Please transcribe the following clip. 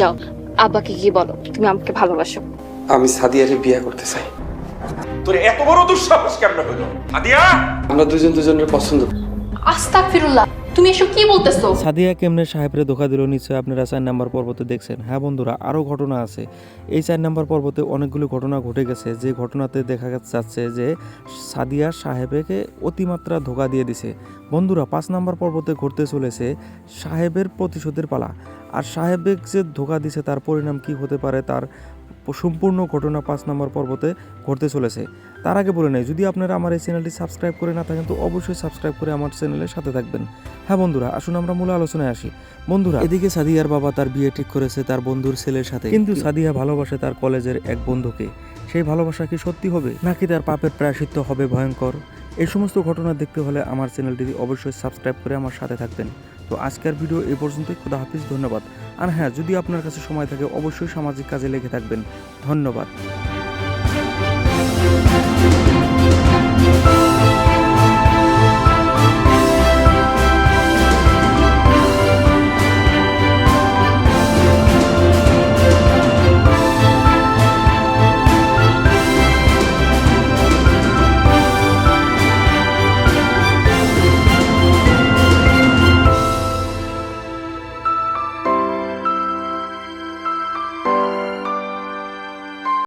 যাও আব্বাকে গিয়ে বলো তুমি আমাকে ভালোবাসো। আমি সাদিয়ারে বিয়ে করতে চাই। তোর এত বড় দুঃসাহস কেমন হইল আদিয়া আমরা দুজন দুজনের পছন্দ। করি। আস্তাক ফিরুল্লাহ তুমি এসব কি বলতেছো? সাদিয়া কেমনে সাহেবরে ধোকা দিল নিশ্চয়ই আপনারা চার নাম্বার পর্বতে দেখছেন। হ্যাঁ বন্ধুরা আরও ঘটনা আছে। এই চার নাম্বার পর্বতে অনেকগুলো ঘটনা ঘটে গেছে। যে ঘটনাতে দেখা যাচ্ছে যে সাদিয়া সাহেবকে অতিমাত্রা ধোকা দিয়ে দিছে। বন্ধুরা পাঁচ নাম্বার পর্বতে ঘটতে চলেছে সাহেবের প্রতিশোধের পালা। আর সাহেবেক যে ধোকা দিছে তার পরিণাম কি হতে পারে তার সম্পূর্ণ ঘটনা পাঁচ নম্বর পর্বতে ঘটতে চলেছে। তার আগে বলে নেই যদি আপনারা আমার এই চ্যানেলটি সাবস্ক্রাইব করে না থাকেন তো অবশ্যই সাবস্ক্রাইব করে আমার চ্যানেলের সাথে থাকবেন। হ্যাঁ বন্ধুরা আসুন আমরা মূল আলোচনায় আসি। বন্ধুরা এদিকে সাদিয়ার বাবা তার বিয়ে ঠিক করেছে তার বন্ধুর ছেলের সাথে। কিন্তু সাদিয়া ভালোবাসে তার কলেজের এক বন্ধুকে। সেই ভালোবাসা কি সত্যি হবে? নাকি তার পাপের প্রায়শ্চিত্ত হবে ভয়ঙ্কর? এই সমস্ত ঘটনা দেখতে হলে আমার চ্যানেলটি অবশ্যই সাবস্ক্রাইব করে আমার সাথে থাকবেন। তো আজকের ভিডিও এ পর্যন্তই, খুদা হাফিজ, ধন্যবাদ। আর হ্যাঁ যদি আপনার কাছে সময় থাকে, অবশ্যই সামাজিক কাজে লেগে থাকবেন। ধন্যবাদ।